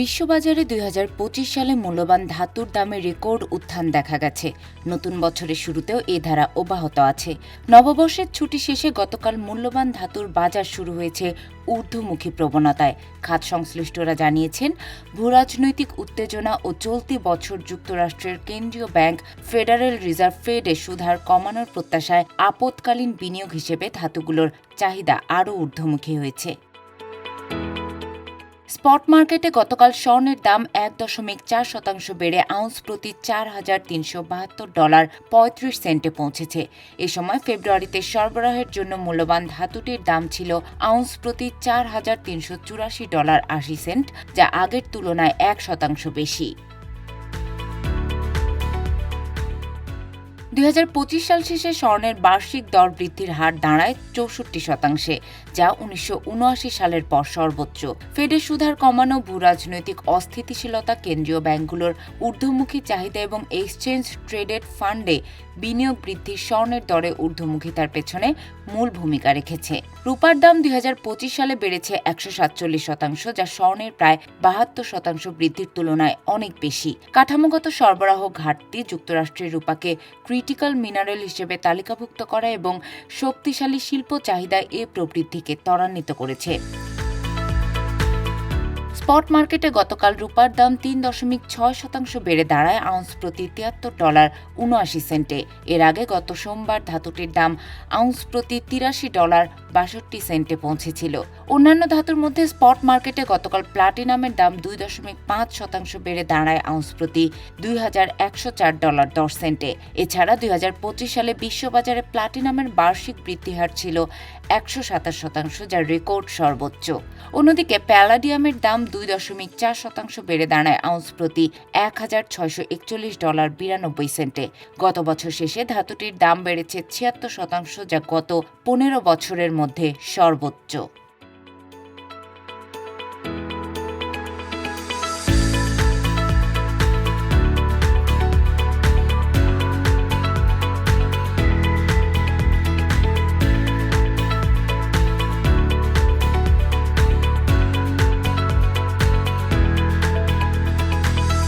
বিশ্ববাজারে দুই হাজার পঁচিশ সালে মূল্যবান ধাতুর দামে রেকর্ড উত্থান দেখা গেছে। নতুন বছরের শুরুতেও এ ধারা অব্যাহত আছে। নববর্ষের ছুটি শেষে গতকাল মূল্যবান ধাতুর বাজার শুরু হয়েছে ঊর্ধ্বমুখী প্রবণতায়। খাত সংশ্লিষ্টরা জানিয়েছেন ভূরাজনৈতিক উত্তেজনা ও চলতি বছর যুক্তরাষ্ট্রের কেন্দ্রীয় ব্যাংক ফেডারেল রিজার্ভ ফেডে সুধার কমানোর প্রত্যাশায় আপৎকালীন বিনিয়োগ হিসেবে ধাতুগুলোর চাহিদা আরও ঊর্ধ্বমুখী হয়েছে। স্পট মার্কেটে গতকাল স্বর্ণের দাম এক দশমিক চার শতাংশ বেড়ে আউন্স প্রতি চার হাজার তিনশো বাহাত্তর ডলার পঁয়ত্রিশ সেন্টে পৌঁছেছে। এ সময় ফেব্রুয়ারিতে সরবরাহের জন্য মূল্যবান ধাতুটির দাম ছিল আউন্স প্রতি চার হাজার তিনশো চুরাশি ডলার আশি সেন্ট, যা আগের তুলনায় এক শতাংশ বেশি। দুই হাজার পঁচিশ সাল শেষে স্বর্ণের বার্ষিক দর বৃদ্ধির হার দাঁড়ায় চৌষট্টি শতাংশে, যা উনিশশো উনআশি সালের পর সর্বোচ্চ। ফেডের সুধার কমানো ভূ রাজনৈতিক অস্থিতিশীলতা কেন্দ্রীয় ব্যাংকগুলোর ঊর্ধ্বমুখী চাহিদা এবং এক্সচেঞ্জ ট্রেডেড ফান্ডে বিনিয়োগ বৃদ্ধি স্বর্ণের দরে ঊর্ধ্বমুখিতার পেছনে মূল ভূমিকা রেখেছে। রূপার দাম দুই হাজার পঁচিশ সালে বেড়েছে একশো সাতচল্লিশ শতাংশ, যা স্বর্ণের প্রায় বাহাত্তর শতাংশ বৃদ্ধির তুলনায় অনেক বেশি। কাঠামোগত সরবরাহ ঘাটতি যুক্তরাষ্ট্রের রূপাকে ক্রিটিক্যাল মিনারেল হিসেবে তালিকাভুক্ত করা এবং শক্তিশালী শিল্প চাহিদা এ প্রবৃদ্ধিকে ত্বরান্বিত করেছে। স্পট মার্কেটে গতকাল রূপার দাম তিন দশমিক ছয় শতাংশ বেড়ে দাঁড়ায় আউন্স প্রতি তিয়াত্তর ডলার উনআশি সেন্টে। এর আগে গত সোমবার ধাতুটির দাম আউন্স প্রতি তিরাশি ডলার বাষট্টি সেন্টে পৌঁছেছিল। অন্যান্য ধাতুর মধ্যে স্পট মার্কেটে গতকাল প্লাটিনামের দাম দুই দশমিক পাঁচ শতাংশ বেড়ে দাঁড়ায় আউন্স প্রতি দুই হাজার একশো চার ডলার দশ সেন্টে। এছাড়া দুই হাজার পঁচিশ সালে বিশ্ববাজারে প্লাটিনামের বার্ষিক বৃদ্ধিহার ছিল একশো সাতাশ শতাংশ, যা রেকর্ড সর্বোচ্চ। অন্যদিকে প্যালাডিয়ামের দাম দুই দশমিক চার শতাংশ বেড়ে দাঁড়ায় আউন্স প্রতি এক হাজার ছয়শো একচল্লিশ ডলার বিরানব্বই সেন্টে। গত বছর শেষে ধাতুটির দাম বেড়েছে ছিয়াত্তর শতাংশ, যা গত পনেরো বছরের মধ্যে সর্বোচ্চ।